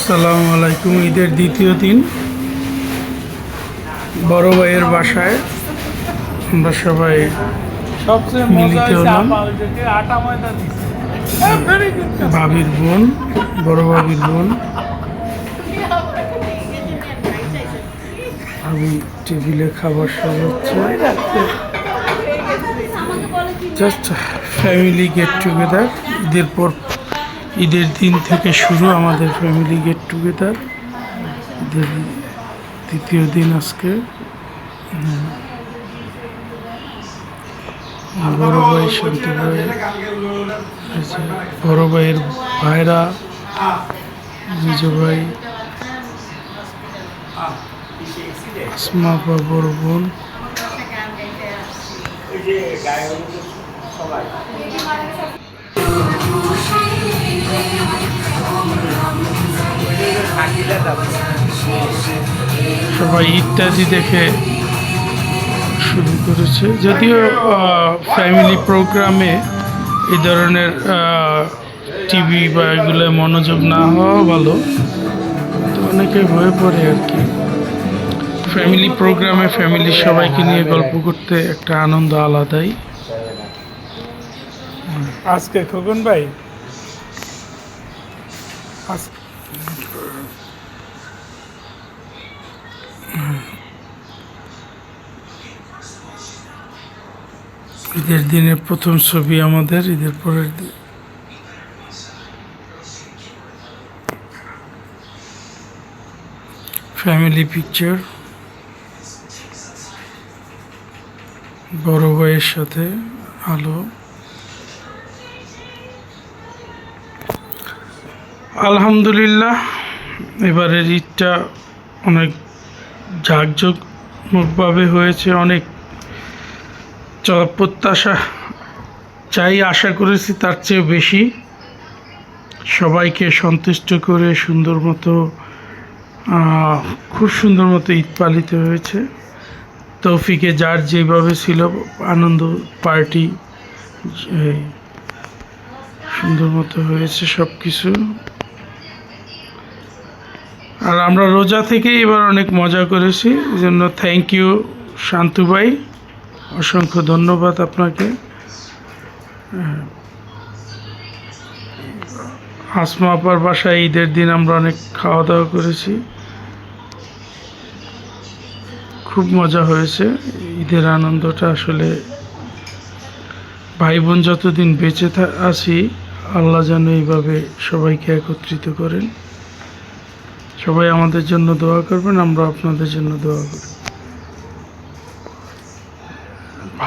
আসসালামু আলাইকুম ঈদের দ্বিতীয় দিন। বড় ভাইয়ের বাসায় আমরা সবাই সবচেয়ে মিলিত হলাম। গুড ভাবির বোন বড় ভাবির বোন। আমি টেবিলে খাবার সাজাচ্ছে। জাস্ট ফ্যামিলি গেট টুগেদার ঈদের পর ঈদের দিন থেকে শুরু আমাদের ফ্যামিলি গেট টুগেদার ঈদের দ্বিতীয় দিন আজকে। বড় ভাই শান্তি ভাই বড় ভাইয়ের ভাইরা মেজ ভাই, আসমা বা বড় বোন। সবাই। ইত্যাদি দেখে শুরু করেছে। যদিও ফ্যামিলি প্রোগ্রামে এই ধরনের টিভি বা এগুলো মনোযোগ না হওয়া ভালো। তো অনেকে হয়ে পড়ে আর কি। ফ্যামিলি প্রোগ্রামে ফ্যামিলির সবাইকে নিয়ে গল্প করতে একটা আনন্দ আলাদাই। আজকে খোকন ভাই? আজ- ঈদের দিনের প্রথম ছবি আমাদের, ঈদের পরের দিন। ফ্যামিলি পিকচার বড় ভাইয়ের সাথে আলো। আলহামদুলিল্লাহ, এবারের ঈদটা অনেক জাঁকজমকভাবে হয়েছে, অনেক প্রত্যাশা চাই, আশা করেছি তার চেয়ে বেশি। সবাইকে সন্তুষ্ট করে সুন্দর মতো খুব সুন্দর মতো ঈদ পালিত হয়েছে। তৌফিকে যার যেভাবে ছিল আনন্দ পার্টি সুন্দর মতো হয়েছে সব কিছু আর আমরা রোজা থেকেই এবার অনেক মজা করেছি এই জন্য থ্যাংক ইউ শান্তু ভাই। অসংখ্য ধন্যবাদ আপনাকে। আসমা আপার বাসায় ঈদের দিন আমরা অনেক খাওয়া দাওয়া করেছি। খুব মজা হয়েছে। ঈদের আনন্দটা আসলে ভাই বোন যতদিন বেঁচে আছি, আল্লাহ যেন এইভাবে সবাইকে একত্রিত করেন। সবাই আমাদের জন্য দোয়া করবেন আমরা আপনাদের জন্য দোয়া করি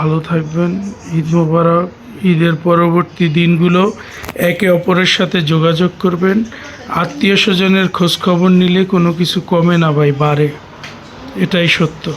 ভালো থাকবেন। ঈদ মোবারক। ঈদের পরবর্তী দিনগুলো একে অপরের সাথে যোগাযোগ করবেন। আত্মীয় স্বজনের খোঁজখবর নিলে কোনো কিছু কমে না ভাই, বাড়ে। এটাই সত্য।